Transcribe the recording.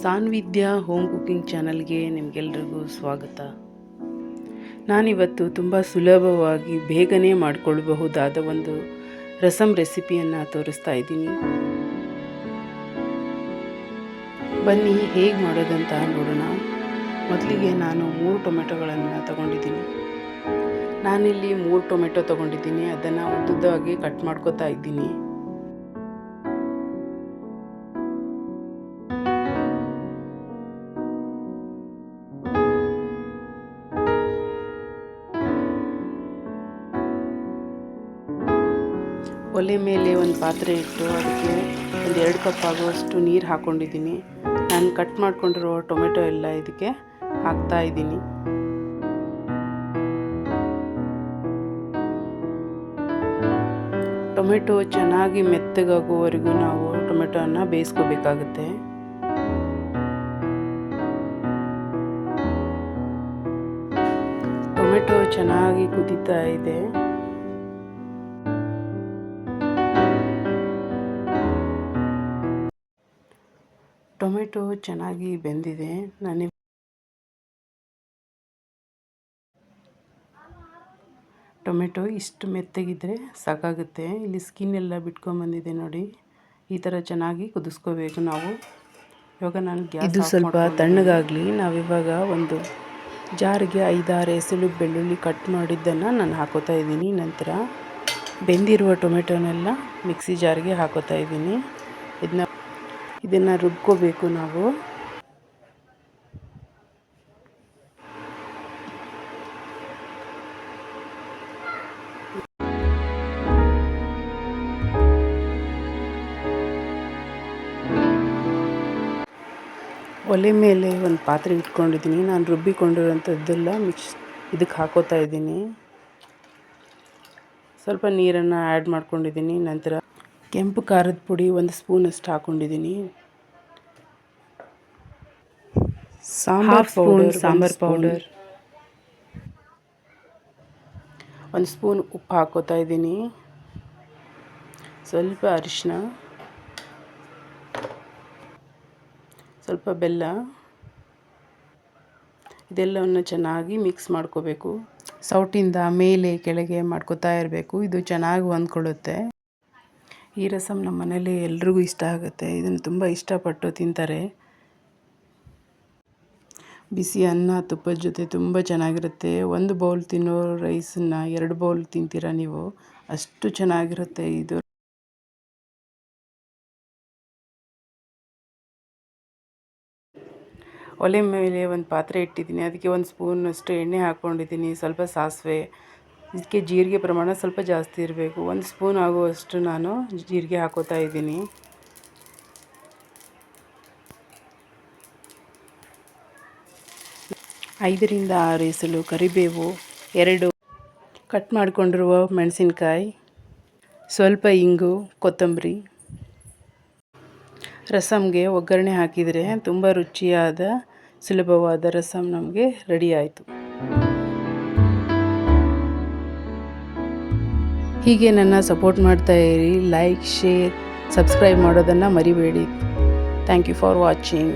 ಸಾನ್ವಿದ್ಯಾ home cooking ಚಾನಲ್ಗೆ ನಿಮಗೆಲ್ರಿಗೂ ಸ್ವಾಗತ. ನಾನಿವತ್ತು ತುಂಬ ಸುಲಭವಾಗಿ ಬೇಗನೆ ಮಾಡಿಕೊಳ್ಳಬಹುದಾದ ಒಂದು ರಸಮ್ ರೆಸಿಪಿಯನ್ನು ತೋರಿಸ್ತಾ ಇದ್ದೀನಿ. ಬನ್ನಿ, ಹೇಗೆ ಮಾಡೋದಂತ ನೋಡೋಣ. ಮೊದಲಿಗೆ ನಾನು ಮೂರು ಟೊಮೆಟೊಗಳನ್ನು ತಗೊಂಡಿದ್ದೀನಿ. ನಾನಿಲ್ಲಿ ಮೂರು ಟೊಮೆಟೊ ತಗೊಂಡಿದ್ದೀನಿ. ಅದನ್ನು ಉದ್ದುದ್ದಾಗಿ ಕಟ್ ಮಾಡ್ಕೋತಾ ಇದ್ದೀನಿ. ಒಲೆ ಮೇಲೆ ಒಂದು ಪಾತ್ರೆ ಇಟ್ಟು ಅದಕ್ಕೆ ಒಂದು ಎರಡು ಕಪ್ ಆಗುವಷ್ಟು ನೀರು ಹಾಕ್ಕೊಂಡಿದ್ದೀನಿ. ನಾನು ಕಟ್ ಮಾಡ್ಕೊಂಡಿರೋ ಟೊಮೆಟೊ ಎಲ್ಲ ಇದಕ್ಕೆ ಹಾಕ್ತಾ ಇದ್ದೀನಿ. ಟೊಮೆಟೊ ಚೆನ್ನಾಗಿ ಮೆತ್ತಗಾಗುವವರೆಗೂ ನಾವು ಟೊಮೆಟೊನ ಬೇಯಿಸ್ಕೋಬೇಕಾಗುತ್ತೆ. ಟೊಮೆಟೊ ಚೆನ್ನಾಗಿ ಕುದೀತಾ ಇದೆ. ಟೊಮೆಟೊ ಚೆನ್ನಾಗಿ ಬೆಂದಿದೆ. ನಾನು ಟೊಮೆಟೊ ಇಷ್ಟು ಮೆತ್ತಗಿದ್ರೆ ಸಾಕಾಗುತ್ತೆ. ಇಲ್ಲಿ ಸ್ಕಿನ್ ಎಲ್ಲ ಬಿಟ್ಕೊಂಡ್ಬಂದಿದೆ ನೋಡಿ. ಈ ಥರ ಚೆನ್ನಾಗಿ ಕುದಿಸ್ಕೋಬೇಕು ನಾವು. ಇವಾಗ ನಾನು ಗ್ಯಾಸ್ ಇದು ಸ್ವಲ್ಪ ತಣ್ಣಗಾಗಲಿ. ನಾವಿವಾಗ ಒಂದು ಜಾರಿಗೆ ಐದಾರು ಎಸಳು ಬೆಳ್ಳುಳ್ಳಿ ಕಟ್ ಮಾಡಿದ್ದನ್ನು ನಾನು ಹಾಕೋತಾ ಇದ್ದೀನಿ. ನಂತರ ಬೆಂದಿರುವ ಟೊಮೆಟೊನೆಲ್ಲ ಮಿಕ್ಸಿ ಜಾರಿಗೆ ಹಾಕೋತಾ ಇದ್ದೀನಿ. ಇದನ್ನ ಇದನ್ನು ರುಬ್ಕೋಬೇಕು ನಾವು. ಒಲೆ ಮೇಲೆ ಒಂದು ಪಾತ್ರೆ ಇಟ್ಕೊಂಡಿದ್ದೀನಿ. ನಾನು ರುಬ್ಬಿಕೊಂಡಿರೋಂಥದ್ದೆಲ್ಲ ಮಿಕ್ಸ್ ಇದಕ್ಕೆ ಹಾಕೋತಾ ಇದ್ದೀನಿ. ಸ್ವಲ್ಪ ನೀರನ್ನು ಆ್ಯಡ್ ಮಾಡ್ಕೊಂಡಿದ್ದೀನಿ. ನಂತರ ಕೆಂಪು ಖಾರದ ಪುಡಿ ಒಂದು ಸ್ಪೂನಷ್ಟು ಹಾಕ್ಕೊಂಡಿದ್ದೀನಿ ಸಾಂಬಾರ್ ಸ್ಪೂನ್ ಸಾಂಬಾರ್ ಪೌಡರ್ ಒಂದು ಸ್ಪೂನ್ ಉಪ್ಪು ಹಾಕೋತಾ ಇದ್ದೀನಿ. ಸ್ವಲ್ಪ ಅರಿಶಿನ ಸ್ವಲ್ಪ ಬೆಲ್ಲ. ಇದೆಲ್ಲವನ್ನು ಚೆನ್ನಾಗಿ ಮಿಕ್ಸ್ ಮಾಡ್ಕೋಬೇಕು. ಸೌಟಿಂದ ಮೇಲೆ ಕೆಳಗೆ ಮಾಡ್ಕೋತಾ ಇರಬೇಕು. ಇದು ಚೆನ್ನಾಗಿ ಹೊಂದ್ಕೊಳ್ಳುತ್ತೆ. ಈ ರಸಮ್ ನಮ್ಮ ಮನೇಲಿ ಎಲ್ರಿಗೂ ಇಷ್ಟ ಆಗುತ್ತೆ. ಇದನ್ನು ತುಂಬ ಇಷ್ಟಪಟ್ಟು ತಿಂತಾರೆ. ಬಿಸಿ ಅನ್ನ ತುಪ್ಪದ ಜೊತೆ ತುಂಬ ಚೆನ್ನಾಗಿರುತ್ತೆ. ಒಂದು ಬೌಲ್ ತಿನ್ನೋ ರೈಸನ್ನು ಎರಡು ಬೌಲ್ ತಿಂತೀರಾ ನೀವು? ಅಷ್ಟು ಚೆನ್ನಾಗಿರುತ್ತೆ ಇದು. ಒಲೆ ಮೇಲೆ ಒಂದು ಪಾತ್ರೆ ಇಟ್ಟಿದ್ದೀನಿ. ಅದಕ್ಕೆ ಒಂದು ಸ್ಪೂನಷ್ಟು ಎಣ್ಣೆ ಹಾಕ್ಕೊಂಡಿದ್ದೀನಿ. ಸ್ವಲ್ಪ ಸಾಸಿವೆ ಇದಕ್ಕೆ ಜೀರಿಗೆ ಪ್ರಮಾಣ ಸ್ವಲ್ಪ ಜಾಸ್ತಿ ಇರಬೇಕು. ಒಂದು ಸ್ಪೂನ್ ಆಗುವಷ್ಟು ನಾನು ಜೀರಿಗೆ ಹಾಕೋತಾ ಇದ್ದೀನಿ. ಐದರಿಂದ ಆರು ಎಸಲು ಕರಿಬೇವು, ಎರಡು ಕಟ್ ಮಾಡಿಕೊಂಡಿರುವ ಮೆಣಸಿನಕಾಯಿ, ಸ್ವಲ್ಪ ಇಂಗು, ಕೊತ್ತಂಬರಿ. ರಸಮ್ಗೆ ಒಗ್ಗರಣೆ ಹಾಕಿದರೆ ತುಂಬ ರುಚಿಯಾದ, ಸುಲಭವಾದ ರಸಮ್ ನಮಗೆ ರೆಡಿ ಆಯಿತು. ಹೀಗೆ ನನ್ನ ಸಪೋರ್ಟ್ ಮಾಡ್ತಾ ಇರಿ. ಲೈಕ್ ಶೇರ್ ಸಬ್ಸ್ಕ್ರೈಬ್ ಮಾಡೋದನ್ನು ಮರಿಬೇಡಿ. Thank you for watching